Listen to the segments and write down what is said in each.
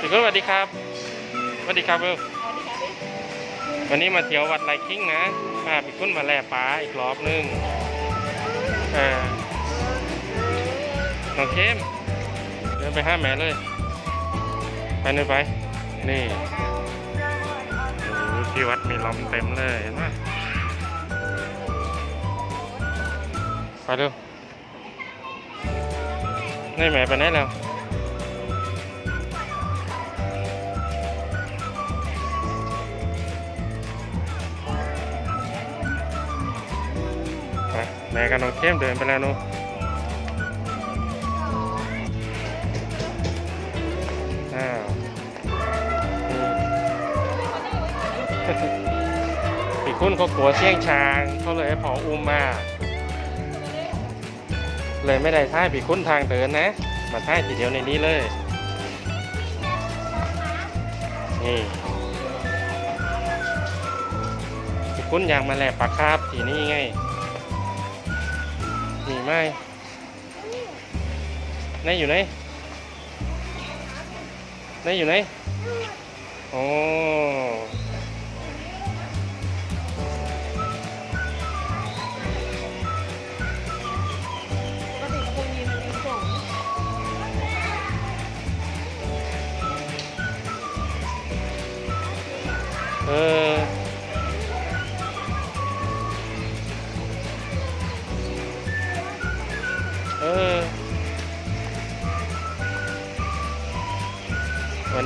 พี่กุ้นสวัสดีครับสวัสดีครับเบิลวันนี้มาเที่ยววัดไร่คิงนะพาพี่กุ้นมาแล่ปลาอีกรอบนึงอ่าน้องเข้มเดินไปห้าแม่เลยไปเดินไป นี่โอ้ที่วัดมีลมเต็มเลยเห็นไหมไปเร็วนี่แม่ไปไหนแล้ว แม่กับน้องเข้มเดินไปแล้วนูอ้าวพี่คุณเขากลัวเสี่ยงช้างเขาเลยให้พออุ้มมาเลยไม่ได้ท่ายพี่คุณทางเดินนะ มาท่ายทีเดียวในนี้เลย นี่พี่คุณอยากมาแลกปลาคาบทีนี้ไง มีไหมไหนอยู่ไหนไหนอยู่ไหนโอ้เออเอ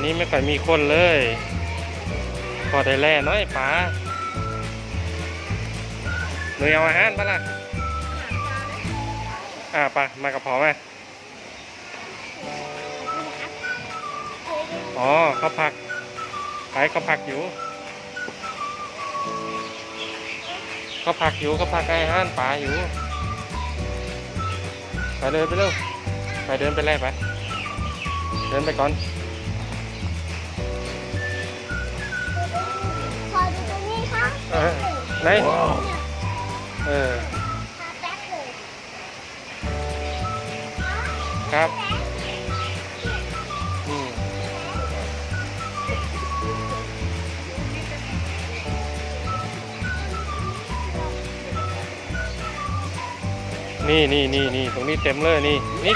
นนี้ไม่ค่อยมีคนเลย พอได้แล่น้อยป๋าหนูเอาอาหารปะล่ะ อ่าปะมากับพอไหมาอ๋อเขาพักไปเขาพักอยู่เขาพักอยู่เขาพักให้อาหารป๋าอยู่ไปเดินไปเร็วไปเดินไปแรกไป เดินไปก่อน ออไหน เออแป๊บเลยครับอืมนี่นี่นี่นี่ตรงนี้เต็มเลยนี่นี่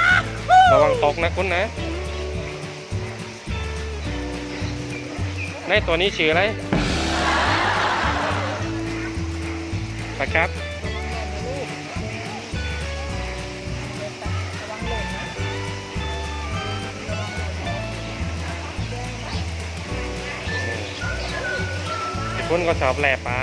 ระวังตกนะคุณนะในตัวนี้ชื่ออะไร ปลาครับ คุณก็ชอบแหล่ปลา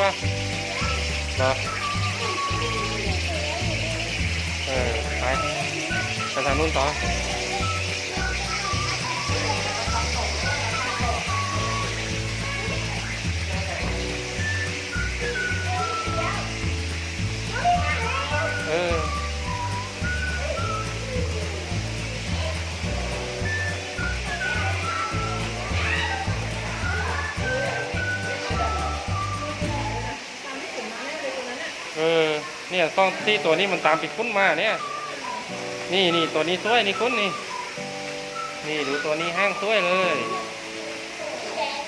ปะนะเออไปไปทางนู้นต่อ เนี่ยต้องที่ตัวนี้มันตามปิดคุ้นมาเนี่ย นี่นี่ตัวนี้สวยนี่คุ้นนี่ นี่ดูตัวนี้ห้างสวยเลย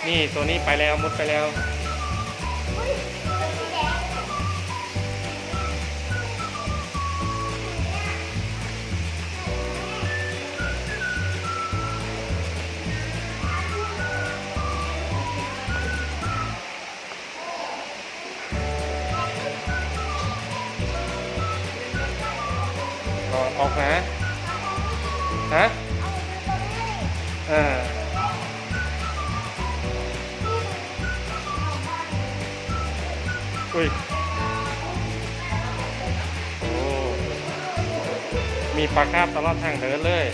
นี่ตัวนี้ไปแล้วมุดไปแล้ว ออกนะฮะเอออุ้ยโอ้มีปลาคาบตลอดทางเดินเลย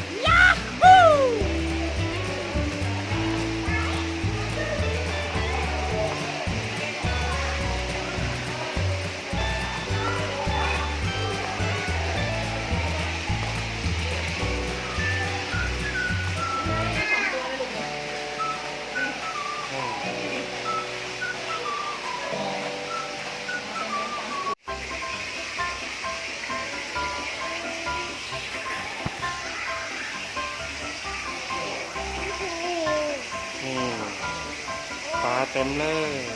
มเลย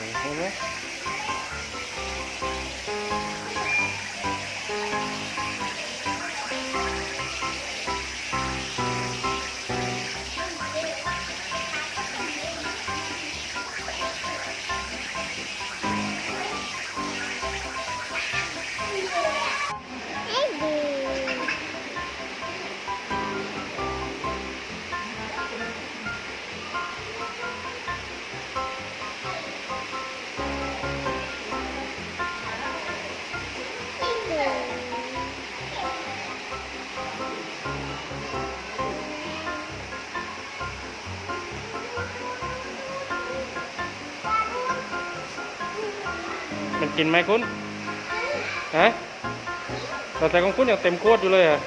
กินไหมคุณฮะแต่แต่ของคุณยังเต็มขวดอยู่เลยอะ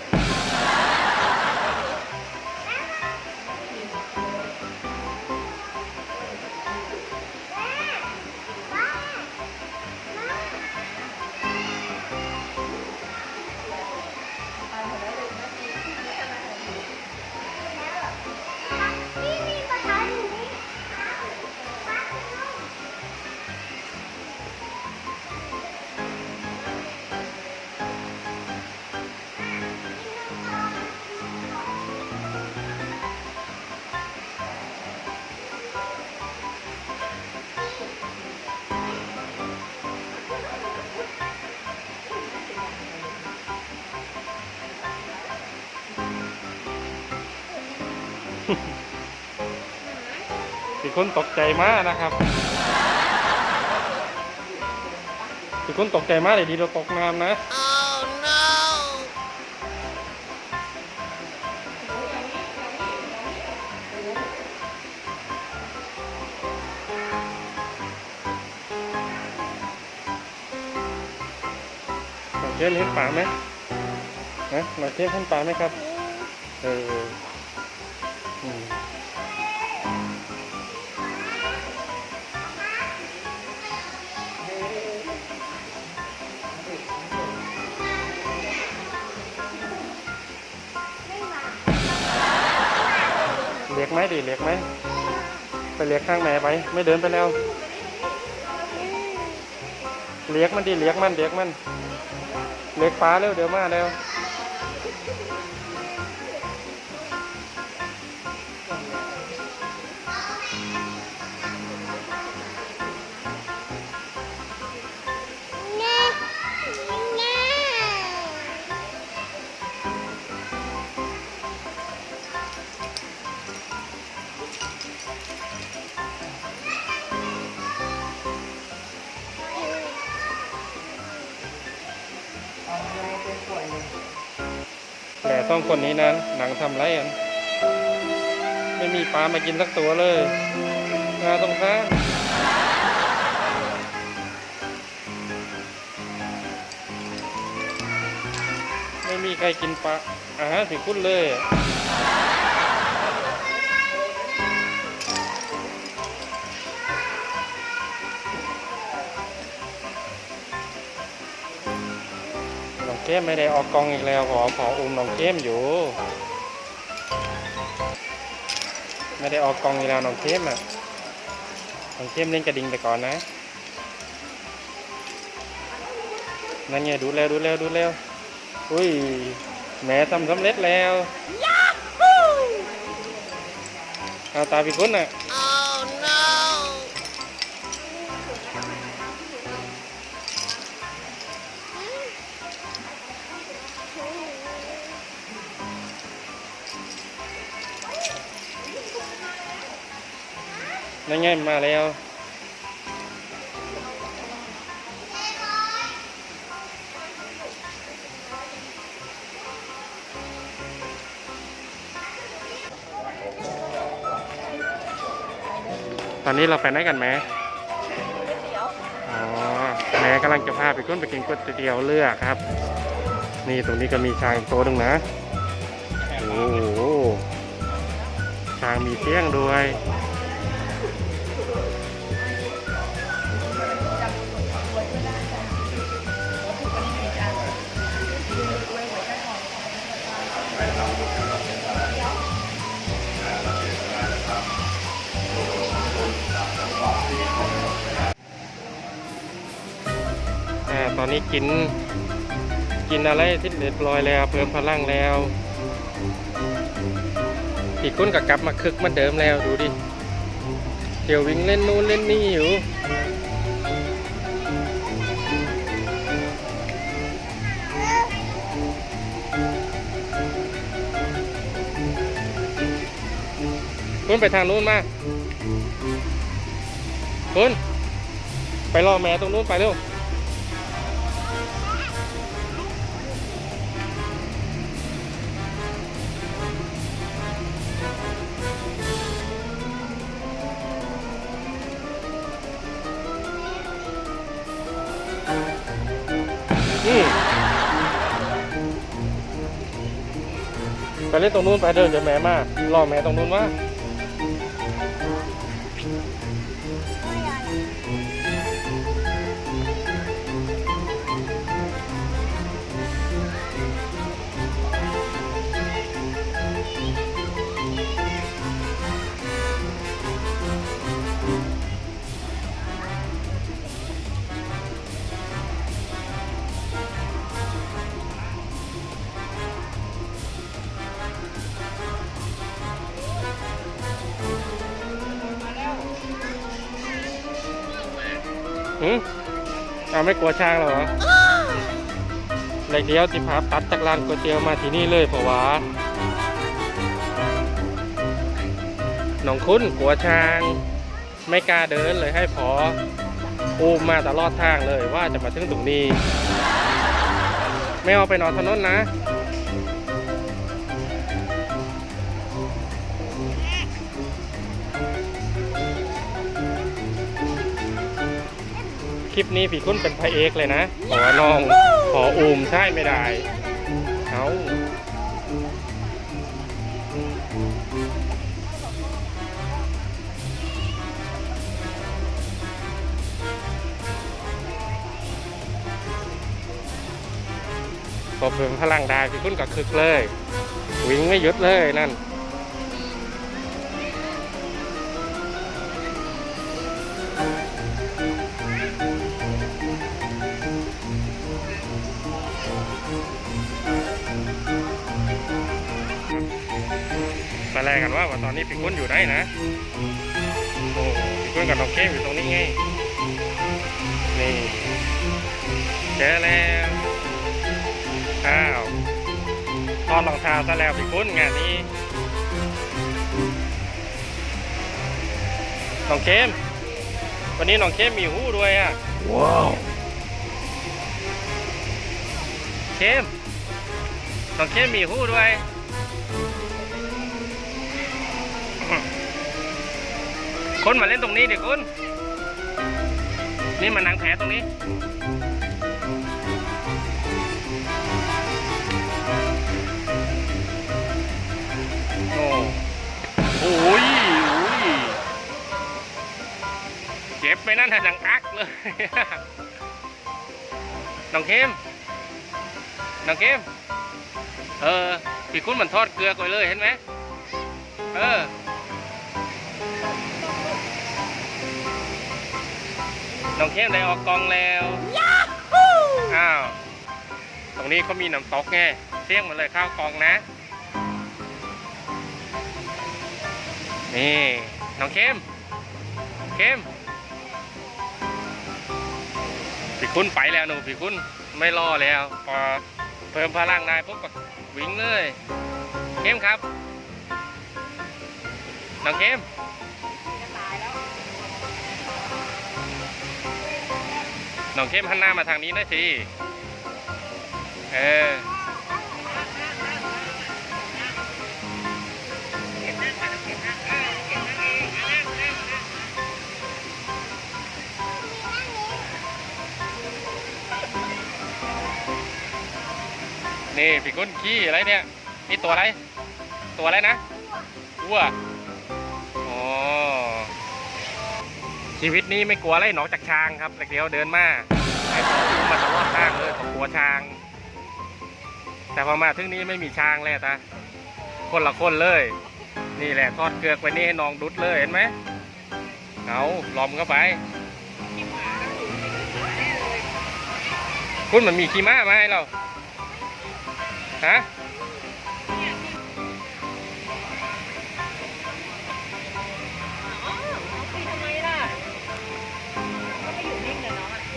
คุณตกใจมากนะครับที่คุณตกใจมากเลยดีเราตกน้ำนะหลังเทียมเห็นป่าไหมฮะหลังเทียมเห็นป่าไหมครับ เออ เรียกไหมดิเรียกไหมไปเรียกข้างไหนไป ไม่เดินไปแล้วเรียกมันดิเรียกมันเรียกมันเรียกป้าเร็วเดี๋ยวมาแล้ว แต่ต้องคนนี้นะ หนังทำไรอัน ไม่มีปลามากินสักตัวเลยงาตรงข้ามไม่มีใครกินปลาอาหารสิคุณเลย เข้มไม่ได้ออกกองอีกแล้วขอขออุ้มน้องเข้มอยู่ ไม่ได้ออกกองอีกแล้วน้องเข้มอะน้องเข้มเล่นกระดิ่งไปก่อนนะนั่นไงดูแล้วดูแล้วดูแล้วอุ้ยแหม่ทำสำเร็จแล้วเอาตาพี่คุณอะ นั่นไงมาแล้วตอนนี้เราไปไหนกันแม่อ๋อ แม่กำลังจะพาไปก้นไปกินก๋วยเตี๋ยวเรือครับ นี่ตรงนี้ก็มีช้างอีกตัวหนึ่งนะ โอ้โหช้างมีเตี้ยงด้วย อนนี้กิน กินอะไรที่เรียบร้อยแล้ว เพิ่มพลังแล้วพี่คุณก็กลับมาคึกเหมาเดิมแล้วดูดิเดี๋ยววิ่งเล่นนู่นเล่นนี่อยู่คุณไปทางนู้นมาคุณไปรอแม่ตรงนู้นไปเร็ว ไปเล่นตรงนู้นไปเดินเดี๋ยวแม่มา รอแม่ตรงนู้นมา หืมเอาไม่กลัวช้างเหรอเล็กเดียวที่พาตัดจากร้านก๋วยเตี๋ยวมาที่นี่เลยเพราะว่าน้องคุณกลัวช้าง ไม่กล้าเดินเลยให้พออูมมาตลอดทางเลยว่าจะมาถึงตรงนี้ ไม่เอาไปนอนถนนนะ คลิปนี้พี่คุณเป็นพระเอกเลยนะ ขอน้องขออูมใช่ไม่ได้ เอาพอเพิ่มพลังได้พี่คุณก็คึกเลย วิ่งไม่หยุดเลยนั่น ว่าว่าตอนนี้พี่กุ้นอยู่ได้นะโอ้พี่กุ้นกับน้องเข้มอยู่ตรงนี้ไง นี่เจอแล้วอ้าวตอนรองเท้าซะแล้วพี่กุ้นงานนี้น้องเข้มวันนี้น้องเข้มมีหูด้วยอะ ว้าว เข้มน้องเข้มมีหูด้วย คนมาเล่นตรงนี้เดิคุณนี่มานั่งแผลตรงนี้โอ้โอ้ยโอ้ยเจ็บไปนั่นทะดังอักเลยน้องเข้มน้องเข้มเออพี่คุณมันทอดเกลือก่อนเลยเห็นไหมเออ น้องเข้มได้ออกกองแล้วอ้าว ตรงนี้เขามีน้ำตกไงเสี่ยงมาเลยข้าวกองนะ นี่น้องเข้มเข้มพี่คุณไปแล้วหนูพี่คุณไม่รอแล้วพอเพิ่มพลังได้ปุ๊บก็วิ่งเลยเข้มครับน้องเข้ม น้องเข้มหันหน้ามาทางนี้หนะสิ เออ นี่พี่กุ้นขี้อะไรเนี่ย นี่ตัวอะไร ตัวอะไรนะวัว ชีวิตนี้ไม่กลัวอะไรหนอกจากช้างครับเดี๋ยวเดินมาไอ้พวมันตลอดทางเลยผมกลัวช้าง แต่พอมาถึงนี้ไม่มีช้างแล้วตาคนละคนเลย นี่แหละทอดเกลือกไปนี่ให้น้องดุดเลยเห็นไหมเอาล้อมเข้าไป คุณมันมีขี้ม้ามาให้เราฮะ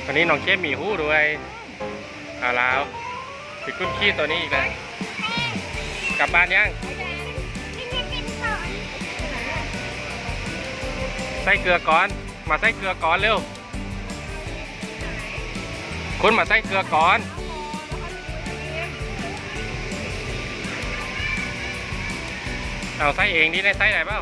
วันนี้น้องเข้มมีหู้ด้วยเอาแล้วไปกุ้นขี้ตัวนี้อีกแล้วกลับบ้านยังใส่เกลือก่อน มาใส่เกลือก่อนเร็วคุณมาใส่เกลือก่อนเอาใส่เองดิได้ใส่ไหนเปล่า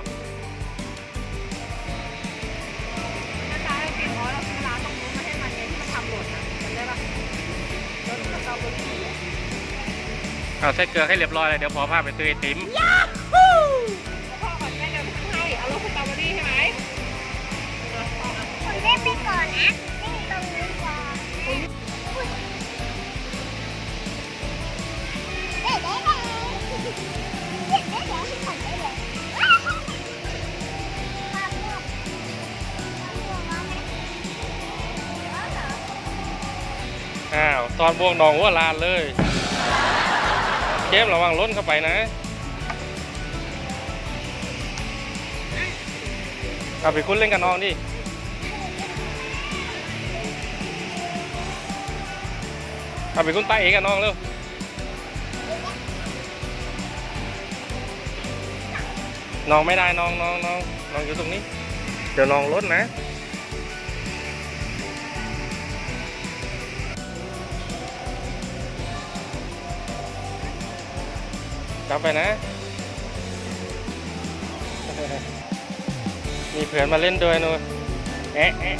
เอาใส่เกลือให้เรียบร้อยเลยเดี๋ยวพอพาไปซื้อไอติมแล้วพ่อก่อนแม่เดินไปให้เอาลูกสตรอเบอรี่ใช่ไหมเอาเอาเอาคุณเล่นไปก่อนนะเล่นตรงนี้ก่อนอุ๊ยเด็ดเอ้าวตอนบวงดองหัว่าลานเลยเจมระวังล้นเข้าไปนะเอาไปคุณเล่นกับน้องดิเอาไปคุณตาเอกกับน้องเร็วน้องไม่ได้น้องน้องน้องน้องอยู่ตรงนี้ เดี๋ยวน้องล้นนะับไปนะ มีเพื่อนมาเล่นด้วยนูนแอะแอะ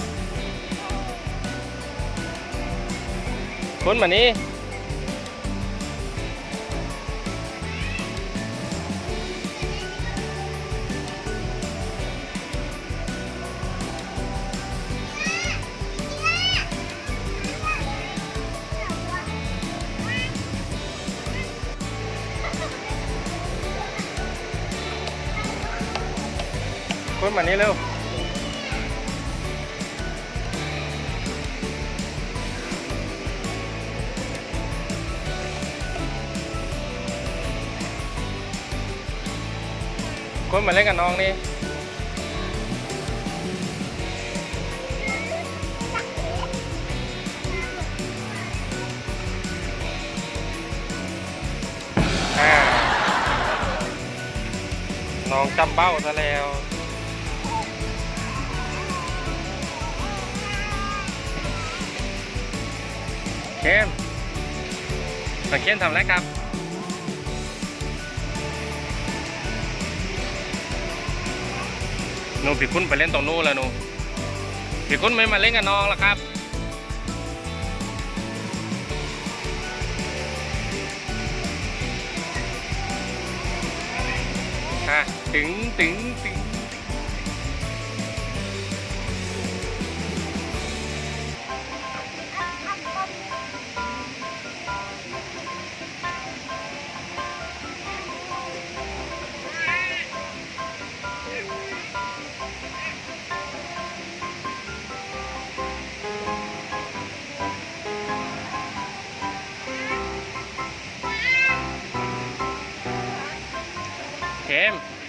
คุณมานี้ คุณมานี่เร็วคุณมาเล่นกับน้องนี่น้องจำเบ้าซะแล้ว เข้มสังเข้มทำอะไรครับ นูพี่คุณไปเล่นตรงนู้นแล้วนูพี่คุณไม่มาเล่นกับน้องแล้วครับอะถึงถึงถึง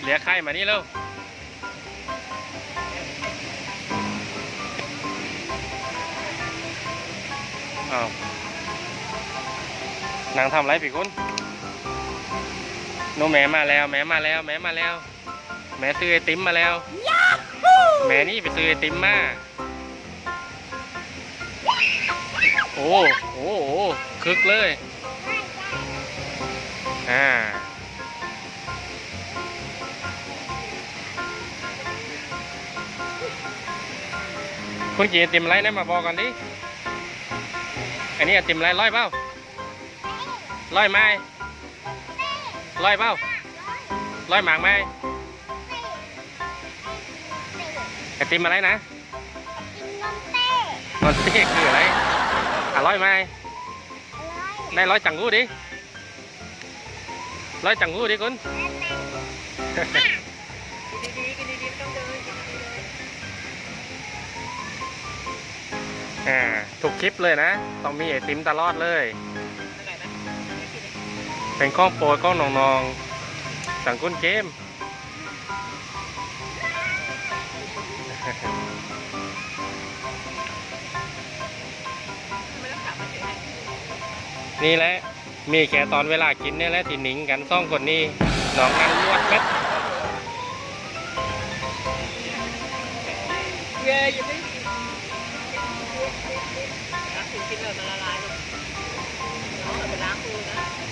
เข้มเหลือใครมานี่เร็วอ้าวนางทำอะไรพี่คุณโนแม่มาแล้ว แม่มาแล้ว แม่มาแล้ว แม่ซื้อไอติมมาแล้ว แม่นี่ไปซื้อไอติมมา โอ้โอ้โอ้คึกเลย อ่า คุณจีติมอะไรนะมาบอกกันดิอันนี้ติมอะไรร้อยเปล่าร้อยไหมร้อยเปล่าร้อยหมากไหมไอติมอะไรนะกินเต้นอนเต้คืออะไรอร้อยไหมอะไรได้ร้อยจังกูดิร้อยจังกูดิคุณ องเดินกินดีๆเลยอ่าถูกคลิปเลยนะ ต้องมีไอติมตลอดเลยอะไรนะไม่กินเลยเป็นข้องโปรดข้องน้องๆสังกุนเกมไม่ต้องกลับมาเฉยนี่แหละ มีแค่ตอนเวลากินเนี่ยแหละที่หนิงกันสองคนนี้น้องนั่งลวดเม็ดเย้ยังไม่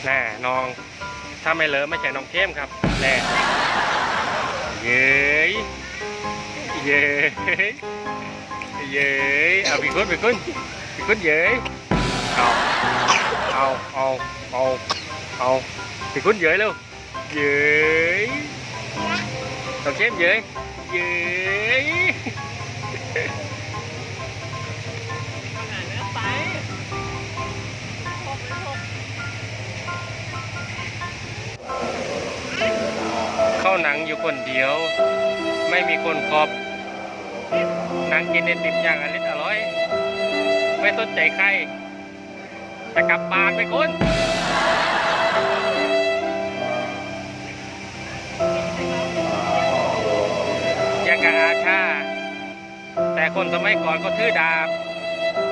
นะน่ะน้อง ถ้าไม่เลอะไม่ใช่น้องเข้มครับแน่เย้ยเย้ยเย้ยเอาพี่คุณพี่คุณพี่คุณเย้ยเอาเอาเอาเอาเอาพี่คุณเย้ยเร็วเย้ยน้องเข้มเย้ยเย้ย อยู่คนเดียว ไม่มีคนครอบนั่งกินไอติมอย่างอริดอร่อย ไม่สนใจใครจะกลับบ้านไปคุณยังกับอาชา แต่คนสมัยก่อนก็ถือดาบ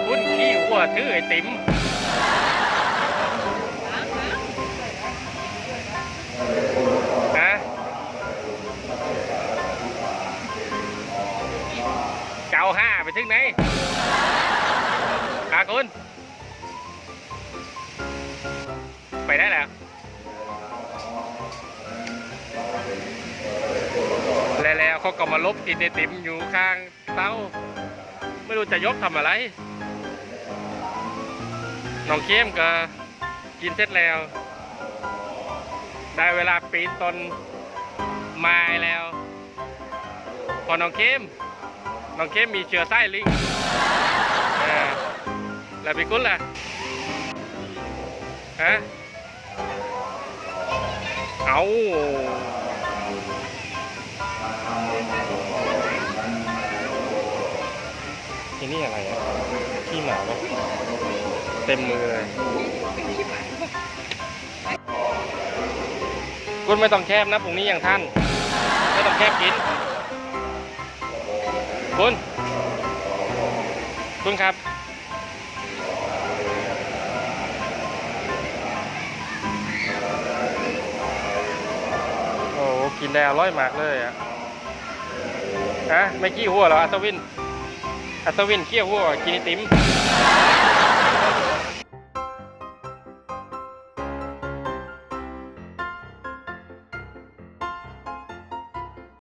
คุณขี้หัวถือไอติม ห้าไปถึงไหนอาคุณ ไปได้แล้ว แล้วเขาก็มาลบกินไอติมอยู่ข้างเต้า ไม่รู้จะยกทำอะไร น้องเข้มก็กินเสร็จแล้ว ได้เวลาปีนต้นไม้แล้ว พอน้องเข้ม น้องเข้มมีเชื้อไส้ลิงแล้วพี่กุ้นล่ะฮะเอาที่นี่อะไรอะขี้หมาปะเต็มมือเลยคุณไม่ต้องแคบนะพรุ่งนี้อย่างท่าน ไม่ต้องแคบกิน คุณ คุณครับโอ้กินได้อร่อยมากเลยอะฮะไม่กี้หัวหรออัศวิน อัศวินเคี่ยวหัวกินไอติม